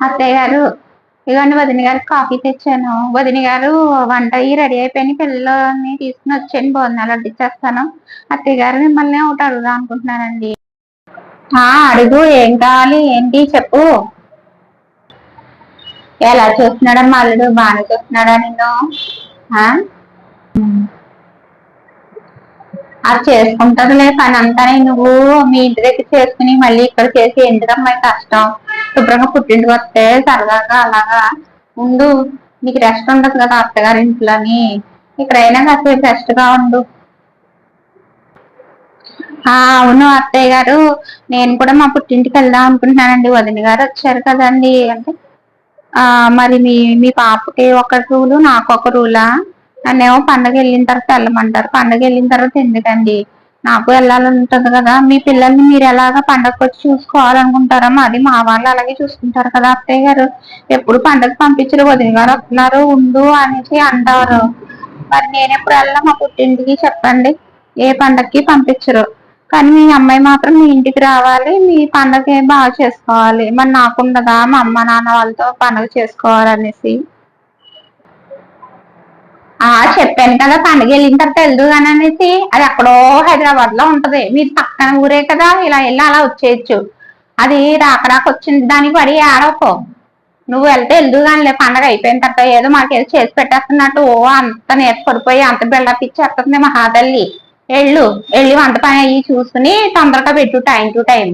అత్తయ్య గారు ఇదిగోండి వదిన గారు కాఫీ తెచ్చాను. వదిన గారు వంట అయ్యి రెడీ అయిపోయి పిల్లల్ని తీసుకుని వచ్చాను భోజనాలు అడ్డిచ్చేస్తాను అత్తయ్య గారు మిమ్మల్ని ఒకటి అడుగుదాం అనుకుంటున్నానండి. ఆ అడుగు. ఏం కావాలి? ఏంటి? చెప్పు. ఎలా చూస్తున్నాడమ్మా అల్లుడు? బాగానే చూస్తున్నాడా నిన్ను ఆ? అది చేసుకుంటదిలే పని అంతా నువ్వు మీ ఇంటి దగ్గర చేసుకుని మళ్ళీ ఇక్కడ చేసి ఎందుకమ్మా కష్టం? శుభ్రంగా పుట్టింటికి వస్తే సరదాగా అలాగా ఉండు. నీకు రెస్ట్ ఉండదు కదా అత్తగారి ఇంట్లోని ఇక్కడైనా కాసేపు రెస్ట్గా ఉండు. ఆ అవును అత్తయ్య గారు. నేను కూడా మా పుట్టింటికి వెళ్దాం అనుకుంటున్నానండి. వదిన గారు వచ్చారు కదండి. అంటే ఆ మరి మీ మీ పాపకి ఒక రూలు నాకు ఒక రూలా? నన్నేమో పండగ వెళ్ళిన తర్వాత వెళ్ళమంటారు. పండగ వెళ్ళిన తర్వాత ఎందుకండి? నాకు వెళ్ళాలని ఉంటుంది కదా. మీ పిల్లల్ని మీరు ఎలాగ పండగకి వచ్చి చూసుకోవాలనుకుంటారా అది మా వాళ్ళు అలాగే చూసుకుంటారు కదా అత్తయ్య గారు. ఎప్పుడు పండగ పంపించరు వదిన గారు వస్తున్నారు ఉండు అనేసి అంటారు. మరి నేను ఎప్పుడు వెళ్ళా మా పుట్టింటికి చెప్పండి. ఏ పండగకి పంపించరు. కానీ మీ అమ్మాయి మాత్రం మీ ఇంటికి రావాలి మీ పండగ బాగా చేసుకోవాలి. మరి నాకుండదా? మా అమ్మ నాన్న వాళ్ళతో పండగ చేసుకోవాలనేసి ఆ చెప్పాను కదా పండగ వెళ్ళిన తర్వాత వెళ్దు అని అనేసి అది ఎక్కడో హైదరాబాద్లో ఉంటది. మీరు పక్కన ఊరే కదా ఇలా వెళ్ళి అలా వచ్చేయచ్చు. అది రాకరాక వచ్చింది. దానికి పడి ఆడవకో నువ్వు వెళ్తే వెళ్దు కానీ పండగ అయిపోయిన తర్వాత ఏదో మాకేదో చేసి పెట్టేస్తున్నట్టు ఓ అంత నేర్చు పడిపోయి అంత బిల్డప్ ఇచ్చేస్తుంది మహాతల్లి. వెళ్ళు. వెళ్ళి వంట పని అయ్యి చూసుకుని తొందరగా పెట్టు టైం టు టైం.